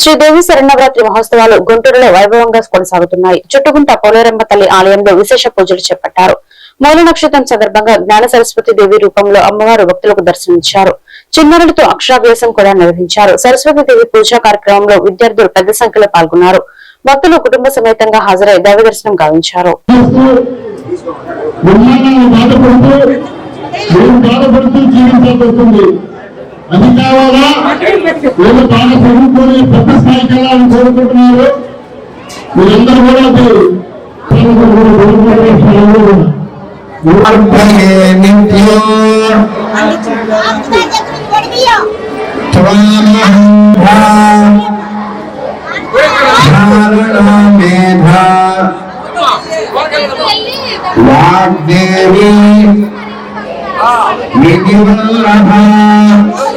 శ్రీదేవి శరణవరాత్రి మహోత్సవాలు గుంటూరులో వైభవంగా కొనసాగుతున్నాయి. చుట్టుగుంట పోలేరమ్మ తల్లి ఆలయంలో విశేష పూజలు చేపట్టారు. మూల నక్షత్రం సందర్భంగా జ్ఞాన సరస్వతి దేవి రూపంలో అమ్మవారు భక్తులకు దర్శనమిచ్చారు. చిన్నారులతో అక్షరాభ్యాసం కూడా నిర్వహించారు. సరస్వతి దేవి పూజా కార్యక్రమంలో విద్యార్థులు పెద్ద సంఖ్యలో పాల్గొన్నారు. భక్తులు కుటుంబ సమేతంగా హాజరై దైవ దర్శనం గావించారు. అది కావాలా? నేను బాగా చదువుకొని పెద్ద స్థాయికి వెళ్ళాలని కోరుకుంటున్నారు. మీరందరూ కూడా వాగ్దేవి విధివల్లభ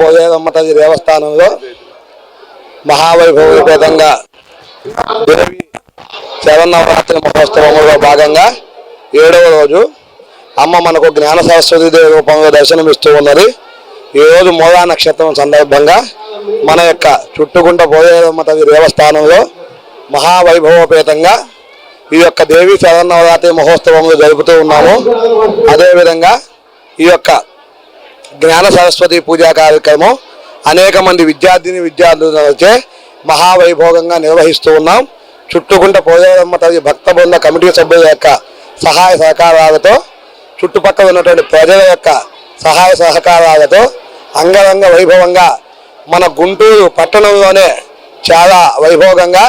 పోయేదమ్మ తల్లి దేవస్థానంలో మహావైభవపేతంగా దేవి శరన్నవరాత్రి మహోత్సవంలో భాగంగా ఏడవ రోజు అమ్మ మనకు జ్ఞాన సరస్వతి దేవి రూపంలో దర్శనమిస్తూ ఉన్నది. ఈ రోజు మూలా నక్షత్రం సందర్భంగా మన యొక్క చుట్టుకుంట పోయేదమ్మ తల్లి దేవస్థానంలో మహావైభవపేతంగా ఈ యొక్క దేవి శరన్నవరాత్రి మహోత్సవంలో జరుపుతూ ఉన్నాము. అదేవిధంగా ఈ యొక్క జ్ఞాన సరస్వతి పూజా కార్యక్రమం అనేక మంది విద్యార్థిని విద్యార్థులచే మహావైభోగంగా నిర్వహిస్తూ ఉన్నాం. చుట్టుకుంట పోయేదమ్మ తల్లి భక్త బృంద కమిటీ సభ్యుల యొక్క సహాయ సహకారాలతో చుట్టుపక్కల ఉన్నటువంటి ప్రజల యొక్క సహాయ సహకారాలతో అంగరంగ వైభవంగా మన గుంటూరు పట్టణంలోనే చాలా వైభోగంగా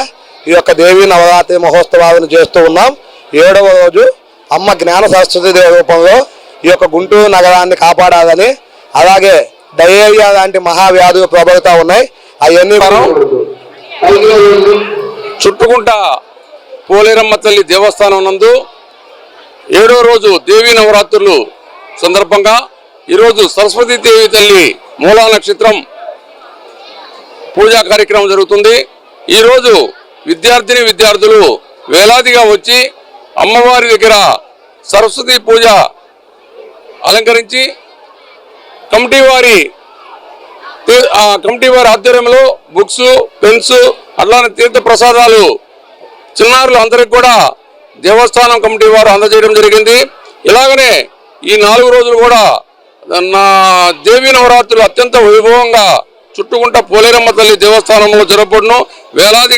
ఈ యొక్క దేవీ నవరాత్రి మహోత్సవాలను చేస్తూ ఉన్నాం. ఏడవ రోజు అమ్మ జ్ఞాన సరస్వతి దేవ రూపంలో ఈ యొక్క గుంటూరు నగరాన్ని కాపాడాలని అలాగే డయేరియా లాంటి మహావ్యాధులు ప్రబలుతా ఉన్నాయి. అవన్నీ మనం చుట్టుకుంట పోలేరమ్మ తల్లి దేవస్థానం నందు ఏడో రోజు దేవీ నవరాత్రులు సందర్భంగా ఈరోజు సరస్వతి దేవి తల్లి మూలా నక్షత్రం పూజా కార్యక్రమం జరుగుతుంది. ఈరోజు విద్యార్థిని విద్యార్థులు వేలాదిగా వచ్చి అమ్మవారి దగ్గర సరస్వతి పూజ అలంకరించి కమిటీ వారి ఆ కమిటీ వారి ఆధ్వర్యంలో బుక్స్ పెన్స్ అట్లానే తీర్థ ప్రసాదాలు చిన్నారులు అందరికి కూడా దేవస్థానం కమిటీ వారు అందజేయడం జరిగింది. ఇలాగనే ఈ నాలుగు రోజులు కూడా నా దేవీ నవరాత్రులు అత్యంత వైభవంగా చుట్టుకుంట పోలేరమ్మ తల్లి దేవస్థానంలో జరపబడును. వేలాదిగా